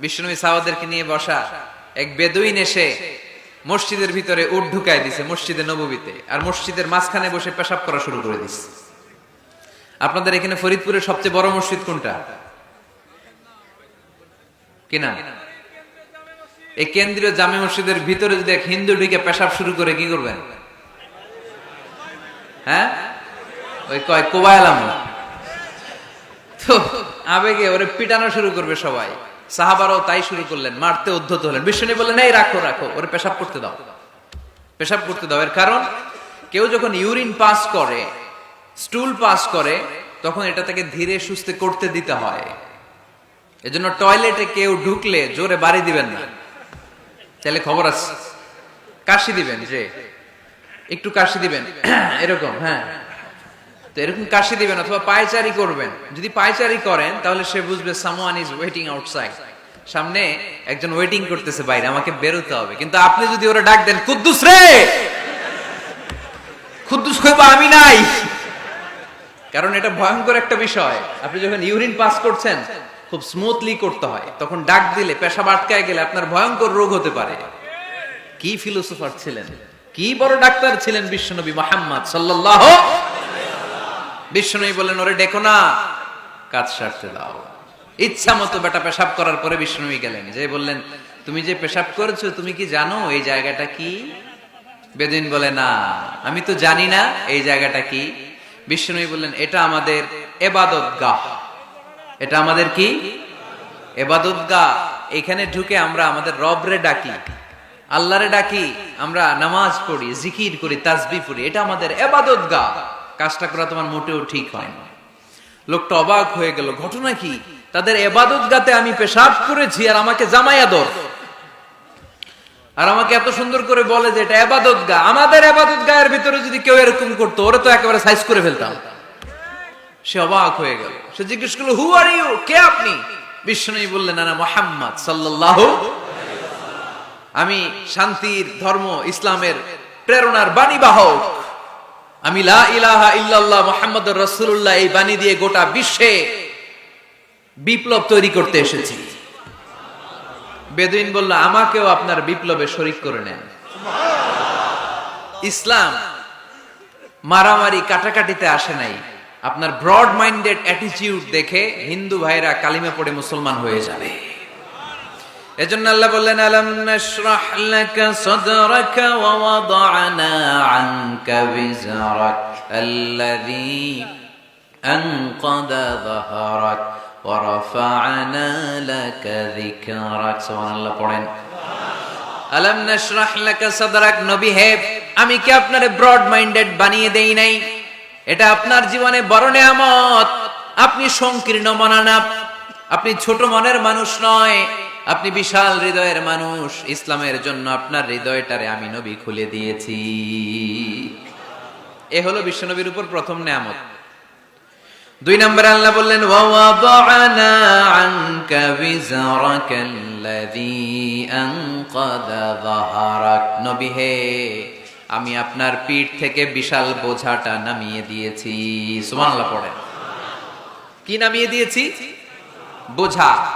বিষ্ণুবী সাহাবাদেরকে নিয়ে বসা এক বেদুইন এসে মসজিদের ভিতরে উট ঢুকায় দিছে, মসজিদে নববীতে। আর মসজিদের মাঝখানে বসে পেশাব করা শুরু করে দিছে। আপনাদের এখানে ফরিদপুরের সবচেয়ে বড় মসজিদ কোনটা? কিনা এই কেন্দ্রীয় জামে মসজিদের ভিতরে যদি এক হিন্দু ঢুকে পেশাব শুরু করে, কি করবেন? হ্যাঁ? ওই কয় কোবাইলাম তো, আবেগে ওরে পিটানো শুরু করবে সবাই। সাহাবারাও তাই শুরু করলেন, মারতে উদ্ধত হলেন। বিষ্ণু বললেন, এই রাখো রাখো, ওরে পেশাব করতে দাও। পেশাব করতে দাও। এর কারণ, কেউ যখন ইউরিন পাস করে, স্টুল পাস করে, তখন এটা তাকে ধীরে সুস্থে করতে দিতে হয়। এজন্য টয়লেটে কেউ ঢুকলে জোরে বাড়ি দিবেন না। তাহলে খবর আছে। কাশি দিবেন যে, একটু কাশি দিবেন। এরকম হ্যাঁ। তো এরকম কাশি দিবেন অথবা পায়চারি করবেন। যদি পায়চারি করেন, তাহলে সে বুঝবে সামওয়ান ইজ ওয়েটিং আউটসাইড সামনে একজন ওয়েটিং করতেছে বাইরে, আমাকে বেরোতে হবে। কিন্তু আপনি যদি ওরা ডাক দেন, কুদ্দুস রে! কুদ্দুস কইবা, আমি নাই। কারণ এটা ভয়ঙ্কর একটা বিষয়। আপনি যখন ইউরিন পাস করছেন, খুব স্মুথলি করতে হয়। তখন ডাক দিলে, পেশাব আটকায় গেলে আপনার ভয়ঙ্কর রোগ হতে পারে। কি ফিলোসোফার ছিলেন? কি বড় ডাক্তার ছিলেন বিশ্বনবী মোহাম্মদ সাল্লাল্লাহ বিশ্বনবী বললেন, ওরে ডেকো না, কাজ সারতে দাও। ইচ্ছা মতো বেটা পেশাব করার পরে বিশ্বনবী গেলেন। যে বললেন, তুমি যে পেশাব করেছ, তুমি কি জানো এই জায়গাটা কি? বেদিন বলে, না, আমি তো জানি না এই জায়গাটা কি। বিশ্বনবী বললেন, এটা আমাদের এবাদত গাহ এটা আমাদের কি? এবাদত গাহ এখানে ঢুকে আমরা আমাদের রবরে ডাকি, আল্লাহরে ডাকি, আমরা নামাজ পড়ি, জিকির করি তাসবি পড়ি, এটা আমাদের এবাদত গাহ কাজটা করা তোমার মোটেও ঠিক হয় না লোকটা অবাক হয়ে গেল, ঘটনা কি? তাদের এবাদত গাতে আমি পেশাব করেছি আর আমাকে জামাই আদর আর আমাকে এত সুন্দর করে বলে যে, এটা এবাদত গা। আমাদের এবাদত গায়ের ভিতরে যদি কেউ এরকম করতো, ওরে তো একেবারে সাইজ করে ফেলতাম। সে অবাক হয়ে গেল। সে জিজ্ঞেস করল হু আর ইউ কে আপনি? বিষ্ণু বললেন না মোহাম্মদ সাল্লাল্লাহু আমি শান্তির ধর্ম, ইসলামের প্রেরণার বাণী বাহক। আমি লা ইলাহা ইল্লাল্লাহ মোহাম্মদ রসুল্লাহ এই বাণী দিয়ে গোটা বিশ্বে বিপ্লব তৈরি করতে এসেছি। বেদুইন বলল, আমাকেও আপনার বিপ্লবে শরিক করে নেন। ইসলাম মারামারি কাটাকাটিতে আসে নাই। আপনার ব্রড মাইন্ডেড অ্যাটিটিউড দেখে হিন্দু ভাইরা কালিমে পড়ে মুসলমান হয়ে যাবে। এজন্য আল্লাহ বললেন, আলম নাশরাহ লাকা সাদরাকা ওয়া ওয়াদা'না আনকা আল্লাযী আনকাদা যাহরাক ওয়া রাফা'না লাকা যিকরাক। সুবহানাল্লাহ, পড়েন। আলাম নাশরাহ লাকা সাদরাক, নবী হে, আমি কি আপনারে ব্রড মাইন্ডেড বানিয়ে দেই নাই? এটা আপনার জীবনে বড় নেয়ামত। আপনি সংকীর্ণ মনানা আপনি ছোট মনের মানুষ নয়। আপনি বিশাল হৃদয়ের মানুষ। ইসলামের জন্য আপনার হৃদয়টারে আমি নবী খুলে দিয়েছি। এ হলো বিশ্বনবীর উপর প্রথম নেয়ামত। দুই নম্বরে আল্লাহ বললেন নবী হে, আমি আপনার পিঠ থেকে বিশাল বোঝাটা নামিয়ে দিয়েছি। সুবহানাল্লাহ পড়েন। কি নামিয়ে দিয়েছি? বোঝা।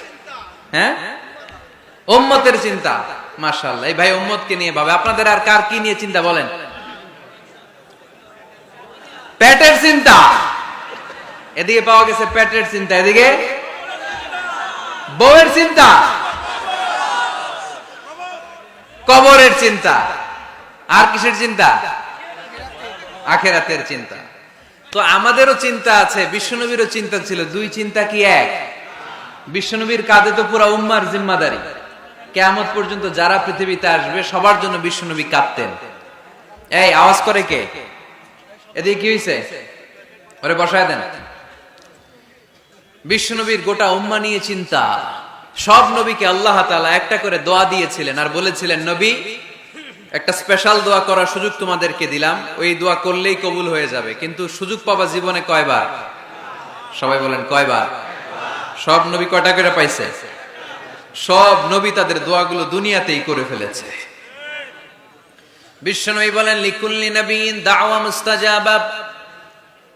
হ্যাঁ? ওম্মতের চিন্তা, মাশাআল্লাহ। এই ভাই ওম্মতকে নিয়ে ভাবে। আপনাদের আর কার কি নিয়ে চিন্তা বলেন? পেটের চিন্তা। এদিকে পাওয়া গেছে পেটের চিন্তা, এদিকে? বউয়ের চিন্তা। কবরের চিন্তা। আর কিসের চিন্তা? আখেরাতের চিন্তা। তো আমাদেরও চিন্তা আছে, বিশ্বনবীরও চিন্তা ছিল। দুই চিন্তা কি এক? বিশ্বনবীর কাঁধে তো পুরা উম্মার জিম্মাদারি। কেয়ামত পর্যন্ত যারা পৃথিবীতে আসবে, সবার জন্য বিশ্বনবী কাঁদতেন। এই, আওয়াজ করে কে? এদিকে কি হয়েছে ওরে বসায় দেন। বিশ্বনবীর গোটা উম্মা নিয়ে চিন্তা। সব নবীকে আল্লাহ তাআলা একটা করে দোয়া দিয়েছিলেন আর বলেছিলেন, নবী, একটা স্পেশাল দোয়া করার সুযোগ তোমাদেরকে দিলাম। ওই দোয়া করলেই কবুল হয়ে যাবে। কিন্তু সুযোগ পাবা জীবনে কয়বার? সবাই বলেন, কয়বার? সব নবী কটা করে পাইছে? সব নবী তাদের দোয়াগুলো দুনিয়াতেই করে ফেলেছে। বিশ্ব বিশ্বনবী বলেন, লিকুল্লি নবীন দাওয়া মুস্তাজাবা।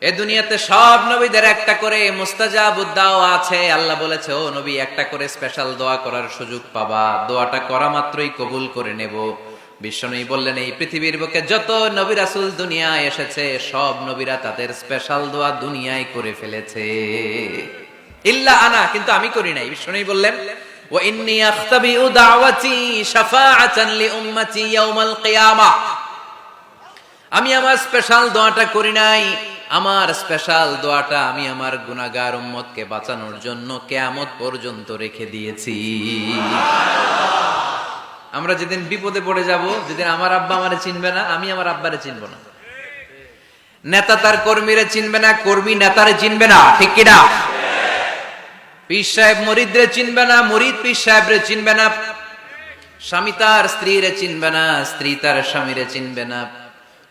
এ দুনিয়াতে সব নবীদের একটা করে মুস্তাজাব দাও আছে। আল্লাহ বলেছে, ও নবী, একটা করে স্পেশাল দোয়া করার সুযোগ পাবা। দোয়াটা করা মাত্রই কবুল করে নেব। বিশ্বনবী বললেন, এই পৃথিবীর বুকে যত নবী রাসূল দুনিয়ায় এসেছে, সব নবীরা তাদের স্পেশাল দোয়া দুনিয়ায় করে ফেলেছে। ইল্লা আনা, কিন্তু আমি করি নাই। বিশ্বনবী বললেন আমি আমার স্পেশাল দোয়াটা করি নাই। আমার স্পেশাল দোয়াটা আমি আমার উম্মতকে বাঁচানোর জন্য পর্যন্ত রেখে দিয়েছি। আমরা যেদিন বিপদে পড়ে যাব, যেদিন আমার আব্বা আমারে চিনবে না, আমি আমার আব্বারে চিনব না। নেতা তার কর্মীরে চিনবে না, কর্মী নেতারে চিনবে না, ঠিক কিনা? পীর সাহেব মরিদরে চিনবে না, মরিদ পীর সাহেবরে চিনবে না। স্বামী তার, স্ত্রীরে চিনবে না, স্ত্রী তার স্বামীরে চিনবে না।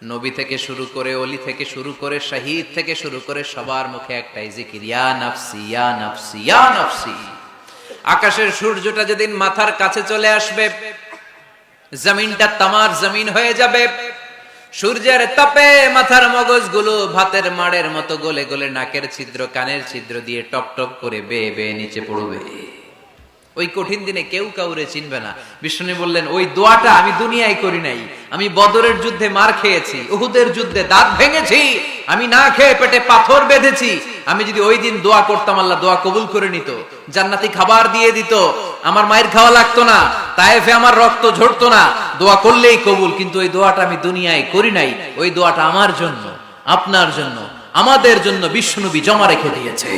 নবী থেকে শুরু করে, অলি থেকে শুরু করে, শাহিদ থেকে শুরু করে সবার মুখে একটাই জিকির, ইয়া নাফসি ইয়া নাফসি ইয়া নাফসি। আকাশের সূর্যটা যেদিন মাথার কাছে চলে আসবে, জমিনটা তামার জমিন হয়ে যাবে। সূর্যের তাপে মাথার মগজগুলো ভাতের মাড়ের মতো গলে গলে নাকের ছিদ্র, কানের ছিদ্র দিয়ে টপ টপ করে বেয়ে বেয়ে নিচে পড়বে। ওই কঠিন দিনে কেউ কাউরে চিনবে না। বিষ্ণু বললেন, ওই দোয়াটা আমি দুনিয়ায় করি নাই। আমি বদরের যুদ্ধে মার খেয়েছি, উহুদের যুদ্ধে দাঁত ভেঙেছি, আমি না খেয়ে পেটে পাথর বেঁধেছি। আমি যদি ওই দিন দোয়া করতাম, আল্লাহ দোয়া কবুল করে নিত, জান্নাতি খাবার দিয়ে দিত। আমার মায়ের খাওয়া লাগতো না তাইফে আমার রক্ত ঝরতো না দোয়া করলেই কবুল, কিন্তু ওই দোয়াটা আমি দুনিয়ায় করি নাই। ওই দোয়াটা আমার জন্য, আপনার জন্য, আমাদের জন্য বিষ্ণুবী জমা রেখে দিয়েছে।